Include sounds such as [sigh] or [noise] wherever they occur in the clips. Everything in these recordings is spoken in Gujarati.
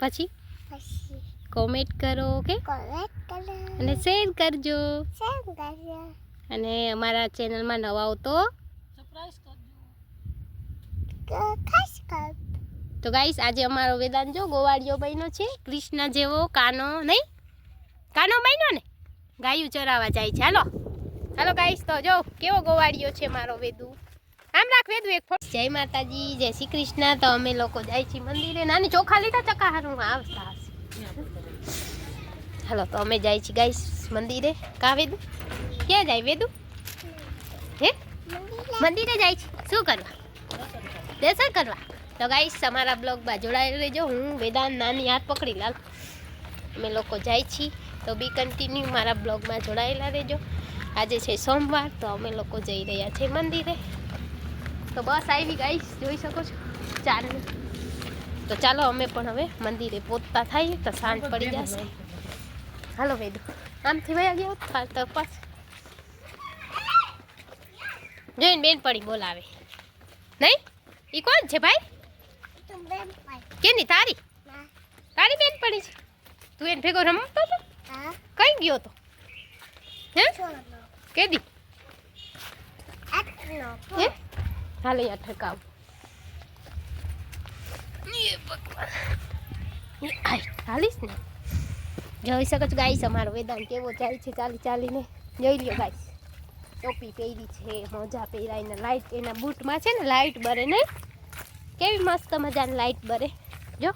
પછી કોમેન્ટ કરો ઓકે અને શેર કરજો. અને અમારા ચેનલમાં નવા હો તો? ખાસ તો ગાઈસ આજે અમારો વેદાંત જો ગોવાળિયો બન્યો છે કૃષ્ણ જેવો કાનો નહીં? કાનો બહેનો ને? ગાયું ચરાવવા જાય છે. હાલો. હાલો ગાઈસ તો જો કેવો ગોવાળિયો છે મારો વેદુ. આમ રાખ વેદુ એક ફોટો જય માતાજી, જય શ્રી કૃષ્ણ. તો અમે લોકો જાય છીએ મંદિરે નાની ચોખા લીધા ચકા હારું આવતા હશે. હાલો, તો અમે જાય છીએ ગાઈસ મંદિરે. કા વેદુ? ક્યાં જાય વેદુ? હે? મંદિરે જાય છે. શું કરવા? દર્શન કરવા? તો ગાઈસ, અમારા બ્લોગમાં જોડાયેલ રહેજો. હું વેદાંત નાની હાથ પકડી લાલ. અમે લોકો જાય છીએ. તો બી કન્ટિન્યુ મારા બ્લોગમાં જોડાયેલા રહેજો. આજે છે સોમવાર, તો અમે લોકો જઈ રહ્યા છીએ મંદિરે. તો બસ આવી ગઈ. જોઈ શકો છો. ચાલુ. તો ચાલો અમે પણ હવે મંદિરે પહોંચતા થઈએ તો સાંજ પડી જશે. હાલો વેદુ આમથી વયા ગયો? હાલ તો પાસ જોઈને બેન પડી બોલાવે. નહીં? એ કોણ છે ભાઈ? કેની તારી? તારી બેન પડી છે. તું એને ભેગો રમતો હતો કઈ ગયો તો? હે? કેદી? હે? હાલે યાર ઠકાવ હાલીશ ને જોઈ શકો છો ગાઈશ અમારો વેદાન કેવો જાય છે ચાલી ચાલીને જોઈ લ્યો ગાઈશ ટોપી પહેરી છે મોજા પહેરાઈને લાઈટ એના બૂટમાં છે ને લાઇટ બરે ને કેવી મસ્ત મજાની લાઈટ બરે જો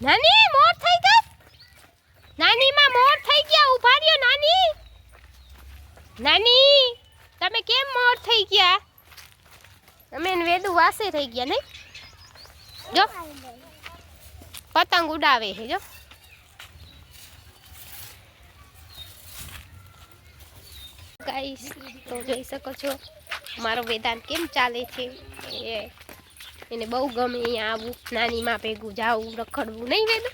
નાની મોર થઈ ગઈ નાની માં મોર થઈ ગયા ઊભા રહ્યો નાની નાની તમે કેમ મોર થઈ ગયા? અમે એને વેદુ વાસે થઈ ગયા નહીં? જો. પતંગ ઉડાવે છે, જો. ગાઈસ, તો જોઈ શકો છો, મારો વેદાંત કેમ ચાલે છે? એ, એને બહુ ગમે અહીંયા આવવું નાનીમાં ભેગું જાવું, રખડવું નહીં વેદુ?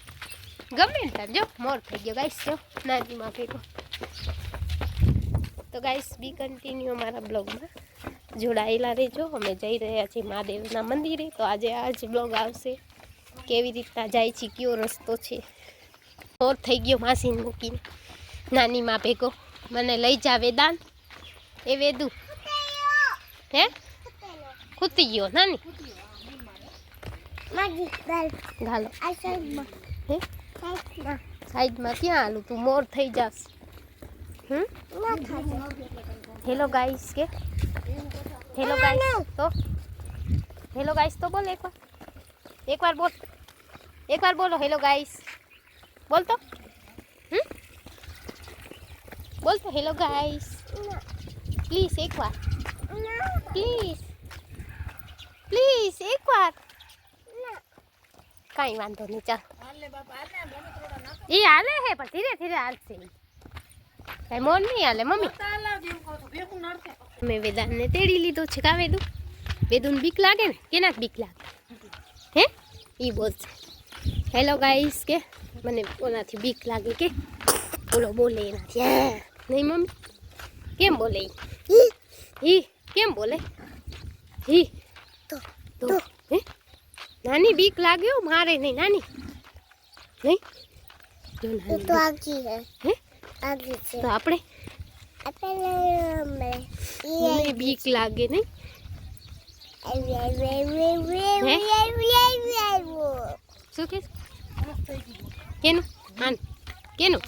ગમે ને તાર, જો, મોર થઈ ગયો, ગાઈસ, જો, નાનીમાં ભેગો. તો ગાઈસ બી કન્ટિન્યુ અમારા બ્લોગમાં જોડાયેલા રહેજો. અમે જઈ રહ્યા છીએ મહાદેવના મંદિરે. તો આજે આ જ બ્લોગ આવશે. કેવી રીતના જાય છે કયો રસ્તો છે. મોર થઈ ગયો માસીને મૂકીને. નાની માં ભેગો. મને લઈ જા વેદાન. એ વેદુ. હે? ખૂતી ગયો નાની. સાઈડમાં ક્યાં હાલું તું? મોર થઈ ખાજો હેલો ગાઈસ કે? હેલો ગાઈસ તો? હેલો ગાઈસ તો બોલ એકવાર. એકવાર બોલ. એકવાર બોલો હેલો ગાઈસ બોલ તો. હમ? બોલ તો હેલો ગાઈસ પ્લીઝ એકવાર. પ્લીઝ પ્લીઝ એકવાર. કાંઈ વાંધો નહીં ચાલ. એ હાલે હે પણ ધીરે ધીરે હાલશે કાંઈ મોર નહીં હાલે મમ્મી મેં વેદાંતને તેડી લીધો છે કા વેદુ વેદુને બીક લાગે ને કેના બીક લાગે હે એ બોલશે હેલો ગાઈસ કે મને ઓનાથી બીક લાગે કે બોલો બોલે એનાથી હે નહીં મમ્મી કેમ બોલે ઈ ઈ કેમ બોલે ઈ તો તો હે નાની બીક લાગ્યો મારે નહીં નાની નહીં જો એ નાની તો આગી હે હે આગી છે તો આપણે મને બીક લાગે નહીં. શું કે કેનું? આન. કેનું?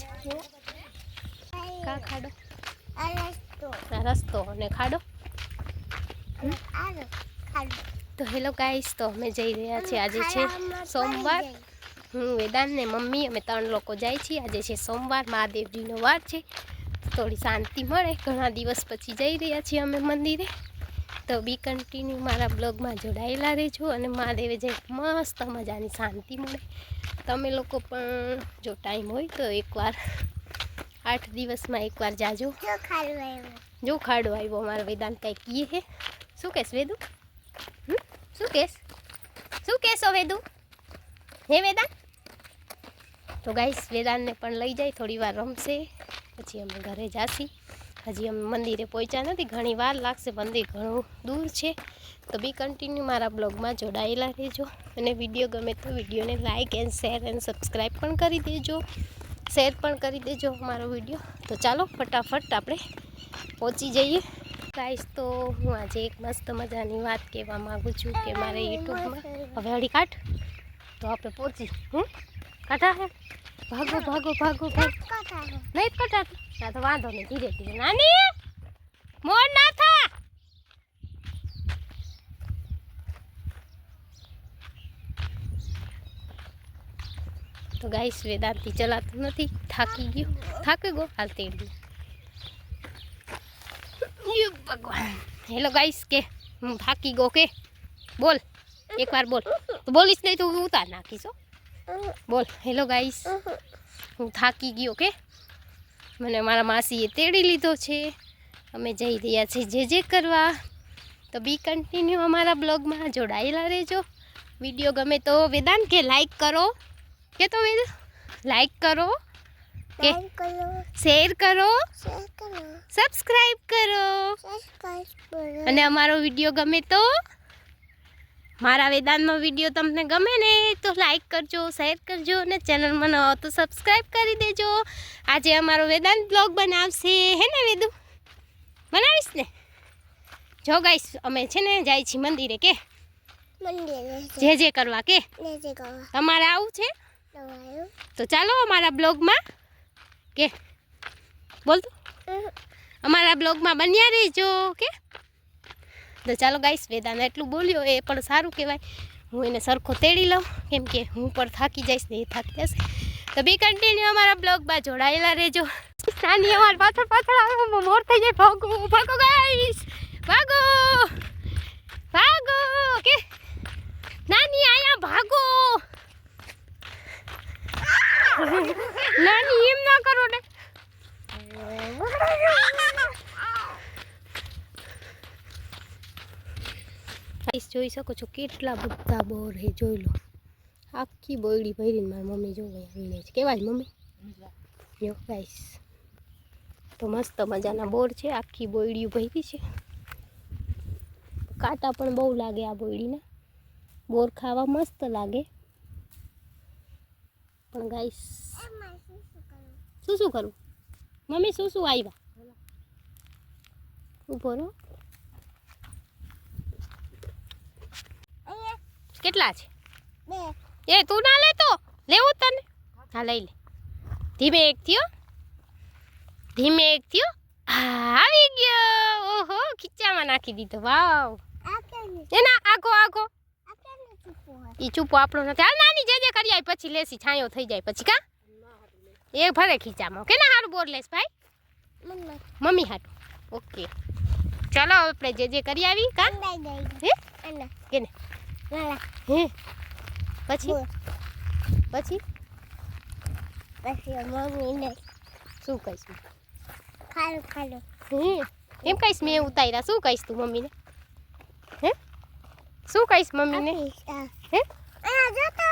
કા ખાડો રસ્તો. અને ખાડો. તો હેલો ગાઈસ તો અમે જઈ રહ્યા છીએ આજે છે સોમવાર. હું વેદાંત ને મમ્મી અમે ત્રણ લોકો જાય છીએ. આજે છે સોમવાર મહાદેવજીનો વાર છે. થોડી શાંતિ મળે. ઘણા દિવસ પછી જઈ રહ્યા છીએ અમે મંદિરે. તો બી કન્ટિન્યુ મારા બ્લોગમાં જોડાયેલા રહેજો અને મહાદેવે જે મસ્ત મજાની શાંતિ મળે. તમે લોકો પણ જો ટાઈમ હોય તો એકવાર આઠ દિવસમાં એકવાર જાજો. જો ખાડો આવ્યો. અમારો વેદાંત કંઈક કીએ હે. શું કહેશ વેદુ? શું કહેશ? શું કહેશો વેદુ? હે વેદાંત? તો ગાઈસ વેદાંતને પણ લઈ જાય થોડી વાર રમશે. પછી અમે ઘરે જાશી. હજી અમે મંદિરે પહોંચ્યા નથી ઘણી વાર લાગશે મંદિર ઘણું દૂર છે. તો બી કન્ટિન્યુ મારા બ્લોગમાં જોડાયેલા રહેજો. અને વીડિયો ગમે તો વિડીયોને like and share and subscribe પણ કરી દેજો. શેર પણ કરી દેજો મારો વીડિયો. તો ચાલો ફટાફટ આપણે પહોંચી જઈએ. ગાઈસ તો હું આજે એક મસ્ત મજાની વાત કહેવા માગું છું કે મારે યુટ્યુબમાં હવે અડી કાઢ. તો આપણે પહોંચી. હમ? કાઢા હે ભાગો ભાગો ભાગો ભાગો કથા નહીં જ કટાતું ના તો વાંધો નહીં ધીરે ધીરે નાની મોર ના થા તો ગાઈસ વેદાંતી ચલાતું નથી થાકી ગયો થાકી ગયો હાલ તેડી યે ભગવાન હેલો ગાઈસ કે હું થાકી ગયો કે બોલ એકવાર બોલ તો બોલીશ નહીં તો હું ઉતાર નાખીશ હો. બોલ હેલો ગાઈસ હું થાકી ગયો કે મને મારા માસીએ તેડી લીધો છે. અમે જઈ રહ્યા છીએ જે જે કરવા. તો બી કન્ટિન્યુ અમારા બ્લોગમાં જોડાયેલા રહેજો. વીડિયો ગમે તો વેદાંત કે લાઈક કરો. કે તો વેદ લાઈક કરો. કે શેર કરો. સબસ્ક્રાઈબ કરો. અને અમારો વીડિયો ગમે તો મારા વેદાંતનો વીડિયો તમને ગમે ને તો લાઈક કરજો શેર કરજો અને ચેનલમાં ન તો સબસ્ક્રાઈબ કરી દેજો. આજે અમારો વેદાંત બ્લોગ બનાવશે. હે ને વેદુ? બનાવીશ ને? જો ગાઈશ અમે છે ને જાય છીએ મંદિરે કે? જે. જે કરવા કે? તમારે આવું છે? તો ચાલો અમારા બ્લોગમાં કે? બોલ તો. અમારા બ્લોગમાં બન્યા રહેજો કે? તો ચાલો ગાઈશ વેદાને એટલું બોલ્યો એ પણ સારું કહેવાય. હું એને સરખો તેડી લઉં કેમ કે હું પણ થાકી જઈશ ને એ થાકી જશે. તો બી કન્ટિન્યુ અમારા બ્લોગમાં જોડાયેલા રહેજો. નાની અમારે પાછળ પાછળ આવે મોર થઈ જાય ભાગો ભાગો ગાઈશ ભાગો ભાગો કે નાની આયા ભાગો. [laughs] નાની એમ ના કરો ને. ગાઈસ જોઈ શકો છો કેટલા બધા બોર હે જોઈ લો. આખી બોયડી ભરીને મારી મમ્મી જો વીણે છે. કેવાય મમ્મી? જો ગાઈસ તો મસ્ત મજાના બોર છે, આખી બોયડીઓ ભરી છે. કાંટા પણ બહુ લાગે આ બોયડીના. બોર ખાવા મસ્ત લાગે. પણ ગાઈસ શું શું કરું? મમ્મી, શું શું આવ્યા ઊભો રહો. કેટલા છે? બે. એ તું ના લેતો લેવું તને. હા લઈ લે. ધીમે એક થયો. ધીમે એક થયો. આવી ગયો. ઓહો ખીચામાં નાખી દીધો. વાવ. એના આખો આખો એ ચૂપો આપણો નથી. હાલ નાની જે જે કરી આવી પછી લેસી છાંયો થઈ જાય પછી કા? એ ભરે ખીચામાં. કેના હારું બોર લેસ ભાઈ. મમ્મી. હાટું. ઓકે. ચાલો આપણે જે જે કરી આવી કા? હે? કેને હે પછી બોલ. પછી પછી મમ્મી ને શું કહીશ ખાડો ખાડો હે એમ કહીશ મેં ઉતાર્યા શું કહીશ તું મમ્મીને હે શું કહીશ મમ્મીને આ હે આ જો તો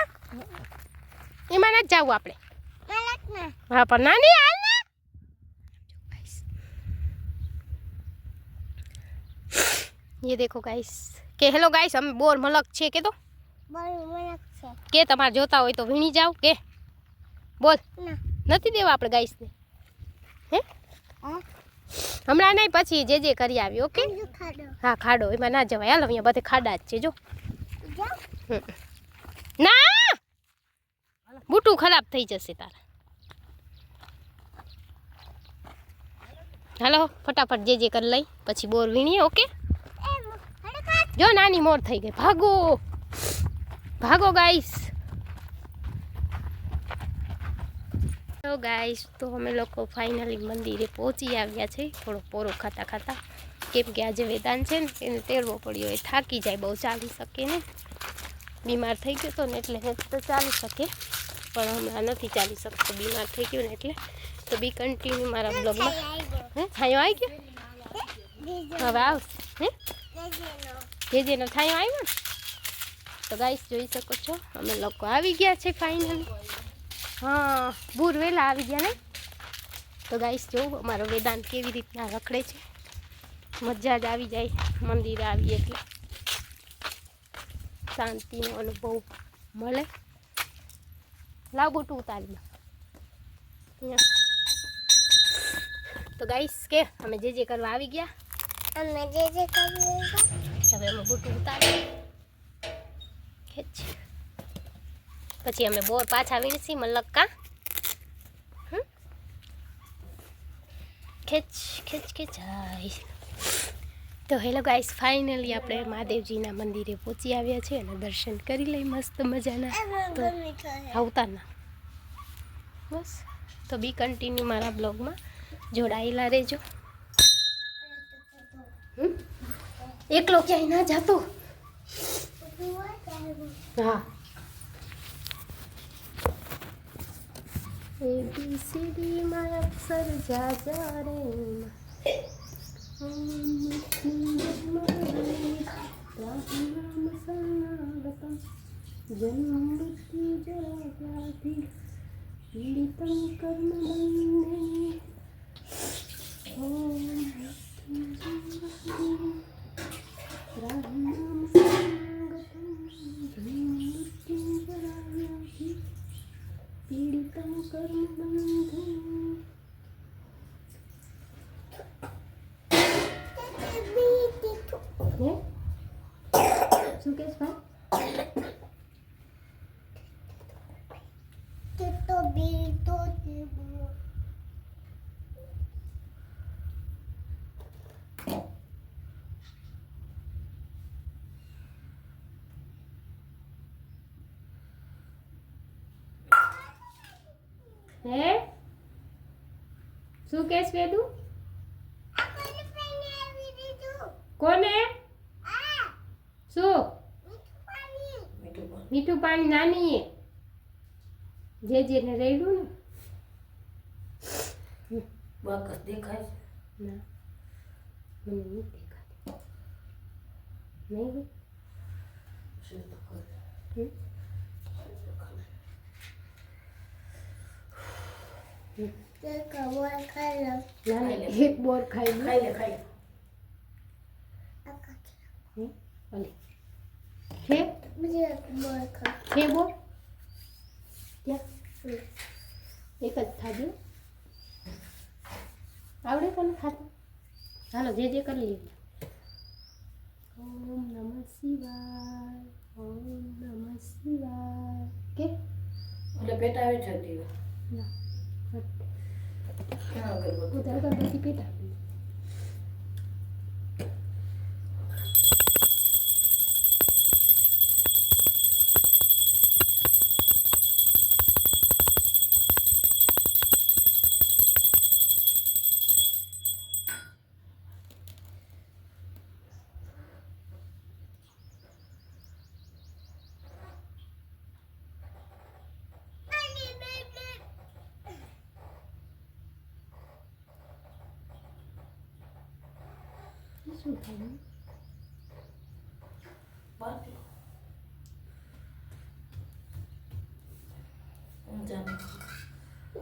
એમાં નથી જવું આપણે મલક ના હા પણ નાની હાલ ને ये देखो गाइस કે હેલો ગાઈસ અમે બોર મલક છે કે તો? બોલ મલક છે. કે તમારે જોતા હોય તો વીણી જાવ કે? બોલ. ના. નથી દેવા આપણે ગાઈસને હે? આ હમણાં નહીં પછી જે જે કરી આવી ઓકે જો ખાડો. હા ખાડો. એમાં ના જવાય. હાલ અહીંયા બધે ખાડા જ છે જો. જો ના! બુટું ખરાબ થઈ જશે તારા. હાલો ફટાફટ જે જે કરી લઈ પછી બોર વીણીએ ઓકે એ હડકા જો નાની મોર થઈ ગઈ. ભાગો. ભાગો ગાઈસ તો ગાઈસ તો અમે લોકો ફાઇનલી મંદિરે પહોંચી આવ્યા છે. થોડો પોરો ખાતા ખાતા. કેમ કે આજે વેદાન છે ને એને તેરવો પડ્યો એ થાકી જાય બહુ ચાલી શકે ને. બીમાર થઈ ગયો હતો ને એટલે તો ચાલી શકે. પણ હમણાં નથી ચાલી શકતો. બીમાર થઈ ગયો ને એટલે. તો બી કન્ટિન્યુ મારા બ્લોગમાં હે? છાંયો આવી ગયો? હવે આવશે. હે? જે જેનો છાંયો આવ્યો ને, તો ગાઈસ જોઈ શકો છો, અમે લોકો આવી ગયા છે ફાઇનલી હા, ભૂર વહેલા આવી ગયા ને? તો ગાઈસ જોવું અમારો વેદાંત કેવી રીતના રખડે છે. મજા જ આવી જાય, મંદિરે આવીએ એટલે. શાંતિનો અનુભવ મળે. લાવ બુટું અહીંયા. તો ગાઈસ કે, અમે જે જે કરવા આવી ગયા? અમે જે જે કર્યું એ હવે બુટું ઉતારી ખેંચ પછી અમે બોર પાછા વીણસી મલક્કા? ખેંચ ખેંચ ખેંચાય તો હેલો ગાઈસ ફાઇનલી આપણે મહાદેવજીના મંદિરે પહોંચી આવ્યા છે અને દર્શન કરી લઈ મસ્ત મજાના. તો આવતાના. બસ. તો બી કન્ટિન્યુ મારા બ્લોગમાં જોડાયેલા રહેજો. હમ? એકલો ક્યાંય ના જાતો હા એ બી સી ડી માં અક્ષર જા જા રે જન્મૃત્યુજરાવ્યાધિ પીડિतं કર્મબંધે ઓમ મૃત્યુંજય રામનામ સંગतं જન્મૃત્યુજરાવ્યાધિ પીડિतं કર્મબંધે હે શું કહેશ ભાઈ તો બી તો દેવો હે શું કહેશ વેદુ? આપણે પેને આવી દીધું કોને આ શું? મીઠું પાણી મીઠું પાણી નાની એ જે જેને રેડું ને. બાકસ દેખાય ના. મને નહીં દેખાતી. નહીં હે? છે તો ખરું. હમ? તે કવર ખાઈ લો ના ના એક બોર ખાઈ ખાઈ લે ખાઈ લે. ભલે છે બીજી ખા છે બોર એક જ ખાજો આવડે કોને ખાતું ચાલો જે જે કરી લઈએ ઓમ નમ શિવાય ઓમ નમ શિવાય કે એટલે પેટાવે છે તે. ના Claro, pero tú te અગરબત્તી? ઉધર અગરબત્તી પેટા શું થાય બાકી. હું જાણું.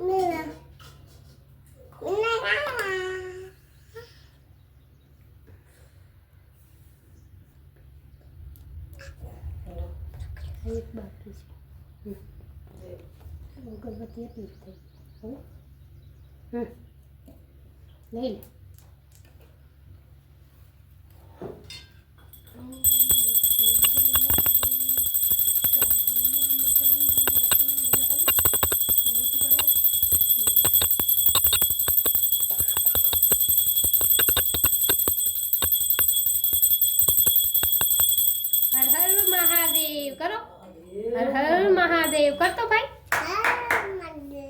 મેરા મેરા હેલો. આ એક બાકી છે જે અગરબત્તી એટલી જ થઈ હવે હમ લઈ લે હર મહાદેવ કરો હર હર મહાદેવ કરતો ભાઈ આ મને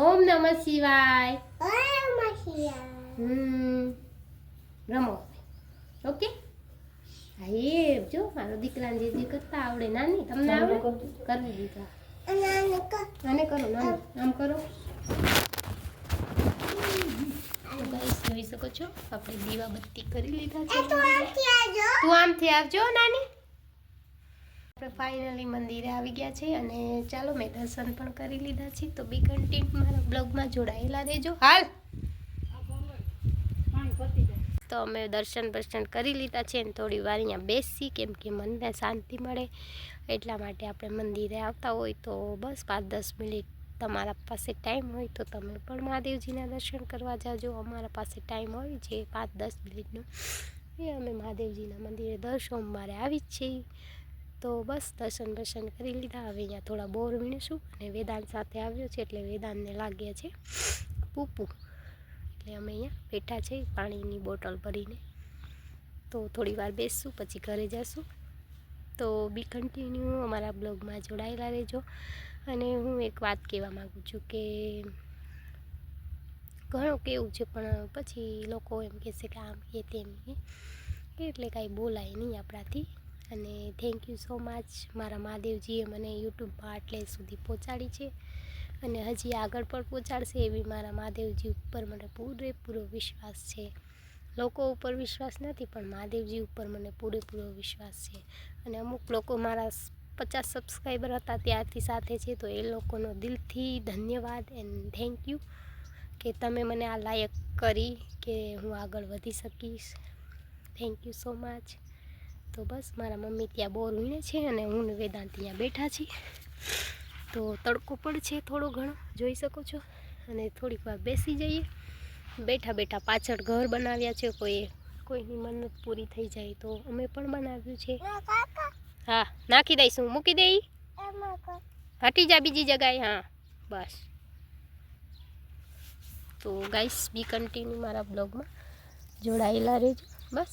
ઓમ નમઃ શિવાય આ મહિયા હમ રમો ઓકે હા એ જો મારો દીકરાને જે જે કરતા આવડે નાની તમને આવડે કરવી દીધા અને આને કા આને કરો નાની આમ કરો। તો ગાઈસ જોઈ શકો છો? આપણે દીવા બત્તી કરી લીધા છે. એ તો આથી આજો તું આમથી આવજો નાની. આપણે ફાઇનલી મંદિરે આવી ગયા છે અને ચાલો મેં દર્શન પણ કરી લીધા છે. તો બી કન્ટિન્યુ મારા બ્લોગમાં જોડાયેલા રહેજો. હાલ! તો અમે દર્શન બર્શન કરી લીધા છે ને થોડી વાર અહીંયા બેસી કેમ કે મનને શાંતિ મળે. એટલા માટે આપણે મંદિરે આવતા હોય તો બસ પાંચ દસ મિનિટ તમારા પાસે ટાઈમ હોય તો તમે પણ મહાદેવજીના દર્શન કરવા જાજો. અમારા પાસે ટાઈમ હોય છે પાંચ દસ મિનિટનો. એ અમે મહાદેવજીના મંદિરે દર સોમવારે આવી જ છીએ. તો બસ દર્શન દર્શન કરી લીધા. હવે અહીંયા થોડા બોર વીણીશું અને વેદાંત સાથે આવ્યો છે એટલે વેદાંતને લાગ્યા છે પૂપુ. એટલે અમે અહીંયા બેઠા છે પાણીની બોટલ ભરીને. તો થોડી વાર બેસશું, પછી ઘરે જશું. તો બી કન્ટિન્યુ અમારા બ્લોગમાં જોડાયેલા રહેજો. અને હું એક વાત કહેવા માગું છું કે ઘણું કેવું છે, પણ પછી લોકો એમ કહેશે કે આમ એ તેમ એ. એટલે કાંઈ બોલાય નહીં આપણાથી. અને થેન્ક યુ સો મચ મારા મહાદેવજીએ મને યુટ્યુબમાં આટલે સુધી પહોંચાડી છે. અને હજી આગળ પણ પહોંચાડશે એવી મારા મહાદેવજી ઉપર મને પૂરેપૂરો વિશ્વાસ છે. લોકો ઉપર વિશ્વાસ નથી, પણ મહાદેવજી ઉપર મને પૂરેપૂરો વિશ્વાસ છે. અને અમુક લોકો મારા પચાસ સબસ્ક્રાઈબર હતા ત્યારથી સાથે છે, તો એ લોકોનો દિલથી ધન્યવાદ એન્ડ થેન્ક યુ કે તમે મને આ લાયક કરી કે હું આગળ વધી શકીશ. થેન્ક યુ સો મચ તો બસ મારા મમ્મી ત્યાં બોર વીણે છે અને હું વેદાંત ત્યાં બેઠા છીએ. તો તડકો પણ છે થોડો ઘણો જોઈ શકો છો. અને થોડીક વાર બેસી જઈએ. બેઠા બેઠા પાછળ ઘર બનાવ્યા છે કોઈએ કોઈની મન્નત પૂરી થઈ જાય તો અમે પણ બનાવ્યું છે. હા નાખી દઈશું મૂકી દઈ હટી જા બીજી જગાએ હા બસ. તો ગાઈસ બી કન્ટિન્યુ મારા બ્લોગમાં જોડાયેલા રહેજો બસ.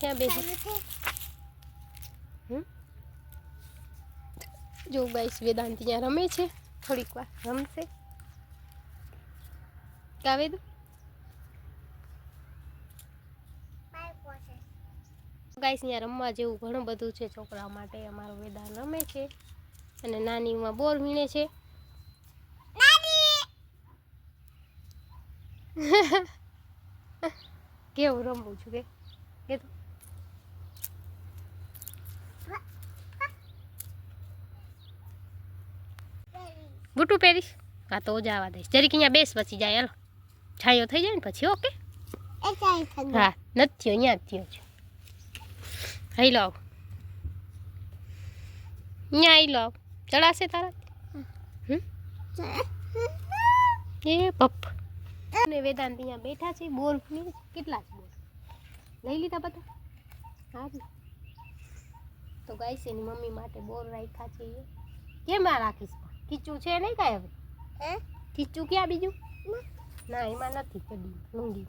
ક્યાં બેસી જો ગાઈસ વેદાંત ત્યાં રમે છે. થોડીક વાર રમશે. કાવે દો. ગાઈસ ત્યાં રમવા જેવું ઘણું બધું છે છોકરા માટે. અમારો વેદાન રમે છે અને નાની ઉમાં બોર વીણે છે. [laughs] કેવું રમવું છું કે તો બુટું પહેરીશ? હા તો જવા દઈશ. જરીક અહીંયા બેસ પછી જાય. હાલો. છાંયો થઈ જાય ને પછી ઓકે? હા નથી થયો અહીંયા જ થયો છે. હઈ લો અહીંયા આવી. લો ચડાશે તારા? એ પપ અને વેદાંત અહીંયા બેઠા છે બોર વીણે કેટલા છે બોર લઈ લીધા બધા? હા તો ગાઈશ એની મમ્મી માટે બોર રાખ્યા છે. કેમ આ રાખીશ? ખીચું છે નહીં કાંઈ હવે? હે? ખીચું ક્યાં બીજું? ના. એમાં નથી કદી લુંગી.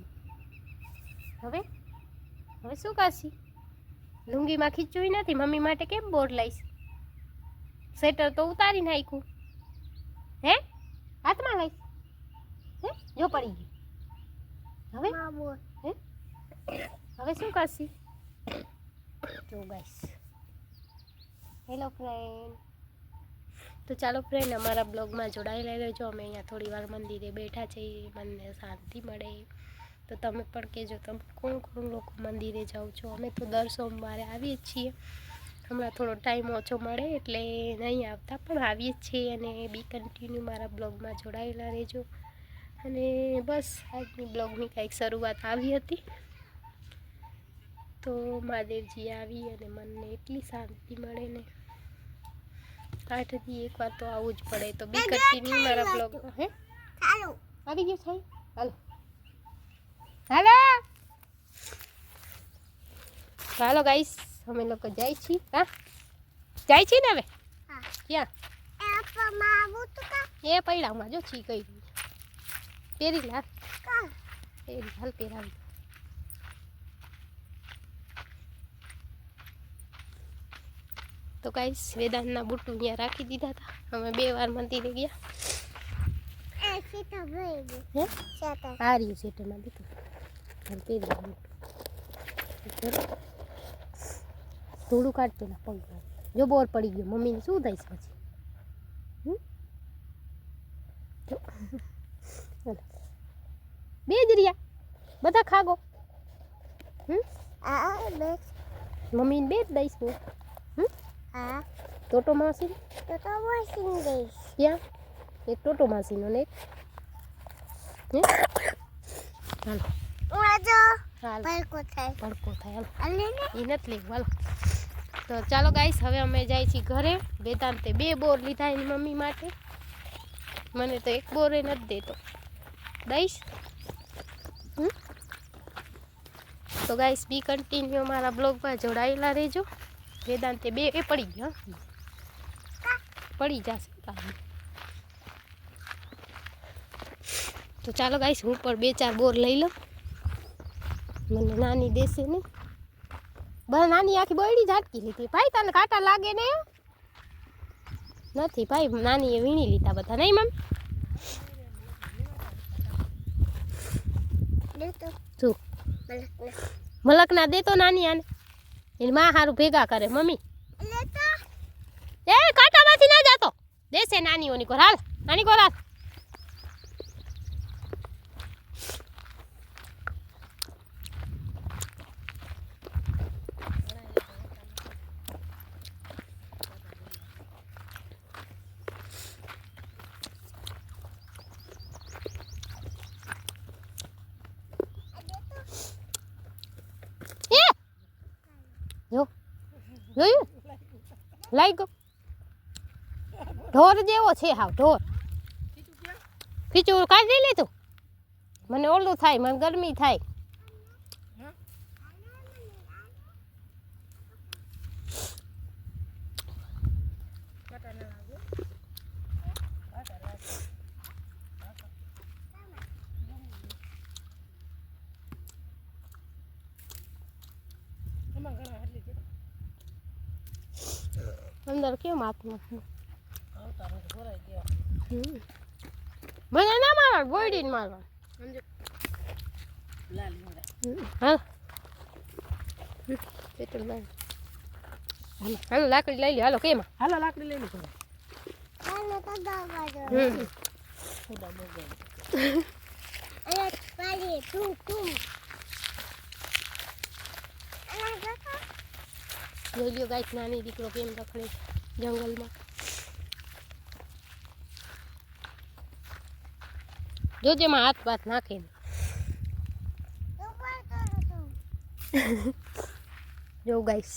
હવે? હવે શું કરશી? લુંગીમાં ખીચું નથી મમ્મી માટે કેમ બોર લઈશ સ્વેટર તો ઉતારી નાખ્યું. હે? હાથમાં લઈશ હે? જો પડી ગયું. હવે? હે? હવે શું કરશી? જો ગાઈસ હેલો ફ્રેન્ડ તો ચાલો ફ્રેન્ડ અમારા બ્લોગમાં જોડાયેલા રહેજો. અમે અહીંયા થોડી વાર મંદિરે બેઠા છીએ મનને શાંતિ મળે. તો તમે પણ કહેજો, તમે કોણ કોણ લોકો મંદિરે જાઓ છો? અમે તો દર સોમવારે આવીએ છીએ. હમણાં થોડો ટાઈમ ઓછો મળે એટલે નહીં આવતા, પણ આવીએ છીએ અને બી કન્ટિન્યુ મારા બ્લોગમાં જોડાયેલા રહેજો. અને બસ, આજની બ્લોગની કંઈક શરૂઆત આવી હતી. તો મહાદેવજી આવી અને મનને એટલી શાંતિ મળે ને. આઠથી એકવાર તો આવવું જ પડે. તો બી કન્ટિન્યુ મારા બ્લોગ હે? ચાલો. આવી ગયું છે હાલો. હાલો. હાલો ગાઈસ અમે લોકો જાય છીએ હા? જાય છીએ ને હવે? હા. ક્યાં? એ આપા મામો તો કા? એ પૈડામાં જો છી કઈ. પહેરી લા કા? પહેરી હાલ પહેરાવી. તો ગાઈસ વેદાંતના બુટ્ટુ અહીંયા રાખી દીધા હતા. અમે બે વાર મંદિરે ગયા. એ સીતા ભાઈ હે? ચાતા આ રહ્યું સેટરમાં દીધું હાલ પહેરી લે. બરોબર? થોડું કાઢ પેલા પગ જો બોર પડી ગયો. મમ્મીને શું થાય છે પછી? હમ? જો. હાલો. બે જ રહ્યા. બધા ખાગો. હમ? આ બસ. મમ્મીને બે જ દઈશ હું. હમ? આ ટોટો માસી તો વોશિંગ દઈશ ક્યાં? એક ટોટો માસીનો ને હે? ચાલો હાલ. બાળકો થાય. ભડકો થાય હાલો. એ નથી લેવું હાલો. તો ચાલો ગાઈસ હવે અમે જાય છીએ ઘરે. વેદાંતે બે બોર લીધા એની મમ્મી માટે. મને તો એક બોર એ નથી દેતો. દઈશ તો ગાઈસ બી કન્ટિન્યુ મારા બ્લોગમાં જોડાયેલા રહેજો. વેદાંતે બે એ પડી ગયા હં. પડી જશે કાંઈ નહીં. તો ચાલો ગાઈસ હું પણ બે ચાર બોર લઈ લઉં. મને નાની દેશે નહીં. બસ નાની આખી બોયડી ઝાટકી લીધી. ભાઈ તને કાંટા લાગે ને? નથી ભાઈ નાનીએ વીણી લીધા બધા. નહીં મમ્મી? લે તો. શું? મલક મલકના દે તો નાની આને. એની માં સારું ભેગા કરે મમ્મી. એ કાંટામાંથી ના જતો. દેશે નાનીઓની કોર હાલ. નાની કોર હાલ એ જો જોયું લાગ્યો? ઢોર જેવો છે હાવ, ઢોર. ખીચું કાઢી લીધું? મને ઓલું થાય, મને ગરમી થાય. અંદર કેમ હાથમાં. મને ના મારવા ગોળીને મારવા હમ. હાલ લાકડી લઈ લે હાલો કેમાં? હાલો લાકડી લઈ લીધો આને તો દબાજો હમ અરે પાડી તું તું અરે કાકા જોઈ લો ગાઈસ નાની દીકરો કેમ રખડે જંગલમાં. જોજે માં હાથ પાથ નાખે જો ગાઈસ.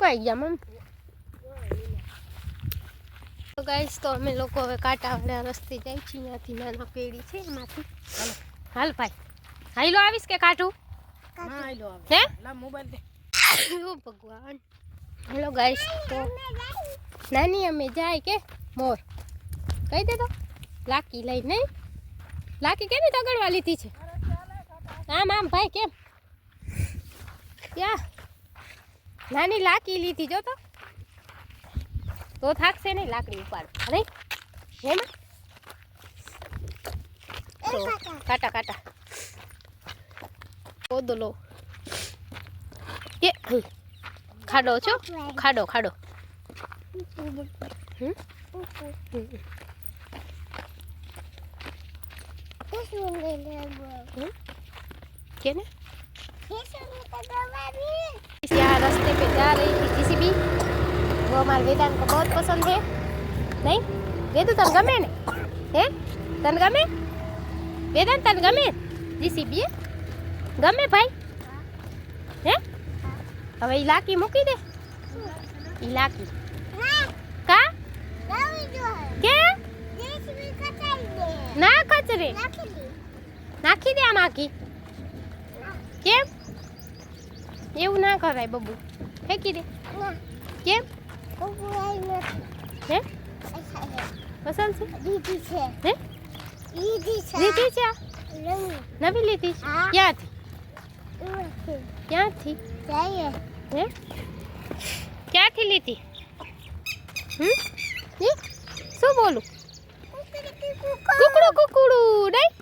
કઈ ગયા મમ તો ગાઈસ તો અમે લોકો હવે કાંટાવાળા રસ્તે જાય છીએ. ત્યાંથી નાના પેડી છે એમાંથી. હાલ. ભાઈ. હાઈલો આવીશ કે કાઢું? હા? ઓ ભગવાન. હેલો ગાઈસ તો નાની અમે જાય કે મોર. કહી દે તો. લાકી લઈ નહીં લાકી કેની તગડવા લીધી છે? આમ આમ ભાઈ કેમ? ક્યાં? નાની લાકી લીધી જો તો. તો થાકશે નહીં લાકડી ઉપાડ અરે હેમાં? કાટા કાટા. કોદલો કે ખાડો છો? ખાડો ખાડો. કેને? રસ્તે પે જા રહી જીસીબી वो हमारे वेदांत को बहुत पसंद है नहीं वेदु तन गमे ने હે તને ગમે વેદાંત તને ગમે જીસીબી ગમે ભાઈ હે હવે ઈ લાકી મૂકી દે ઈ લાકી ના કા લાવી જો કે જેસી કટાઈ દે ના કચરે નાખી દે નાખી દે આમ આખી કેમ એવું ના કરાય બબુ ફેંકી દે ના કેમ ઉપરાઈ નથી હે? પસંદ છે? દીદી છે હે દીદી છે લીધી છે? નવી લીધી ક્યાંથી? ક્યાંથી? હે? ક્યાંથી લીધી? હમ? શું બોલું? કુકડું કુકડું નહીં?